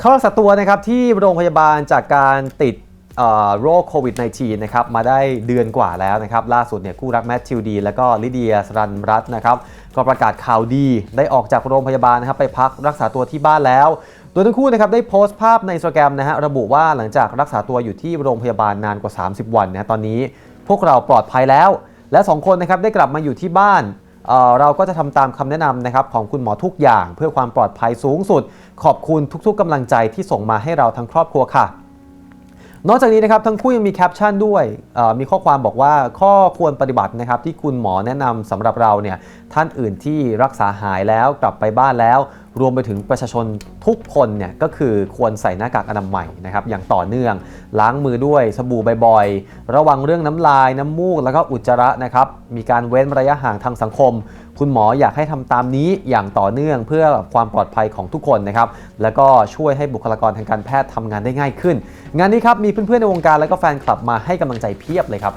เข้ารักษาตัวนะครับที่โรงพยาบาลจากการติดโรคโควิด -19 นะครับมาได้เดือนกว่าแล้วนะครับล่าสุดเนี่ยคู่รักแมทธิวดี และก็ลิเดียสรันรัตน์นะครับก็ประกาศข่าวดีได้ออกจากโรงพยาบาลนะครับไปพักรักษาตัวที่บ้านแล้ว โดยทั้งคู่นะครับได้โพสต์ภาพในอินสตาแกรมนะฮะระบุว่าหลังจากรักษาตัวอยู่ที่โรงพยาบาลนานกว่า 30 วันนะตอนนี้พวกเราปลอดภัยแล้ว และสองคนนะครับได้กลับมาอยู่ที่บ้าน เราก็จะทำตามคำแนะนำนะครับของคุณหมอทุกอย่าง เพื่อความปลอดภัยสูงสุด ขอบคุณทุกๆกำลังใจที่ส่งมาให้เราทั้งครอบครัวค่ะนอกจากนี้นะครับทั้งคู่ยังมีแคปชั่นด้วยมีข้อความบอกว่าข้อควรปฏิบัตินะครับที่คุณหมอแนะนำสำหรับเราเนี่ยท่านอื่นที่รักษาหายแล้วกลับไปบ้านแล้ว รวมไปถึงประชาชนทุกคนเนี่ยก็คือควรใส่หน้ากากอนามัยนะครับอย่างต่อเนื่อง ล้างมือด้วยสบู่บ่อยๆ ระวังเรื่องน้ำลายน้ำมูกแล้วก็อุจจาระนะครับมีการเว้นระยะห่างทางสังคม คุณหมออยากให้ทำตามนี้อย่างต่อเนื่องเพื่อความปลอดภัยของทุกคนนะครับแล้วก็ช่วยให้บุคลากรทางการแพทย์ทำงานได้ง่ายขึ้น งานนี้ครับมีเพื่อนๆในวงการแล้วก็แฟนคลับมาให้กำลังใจเพียบเลยครับ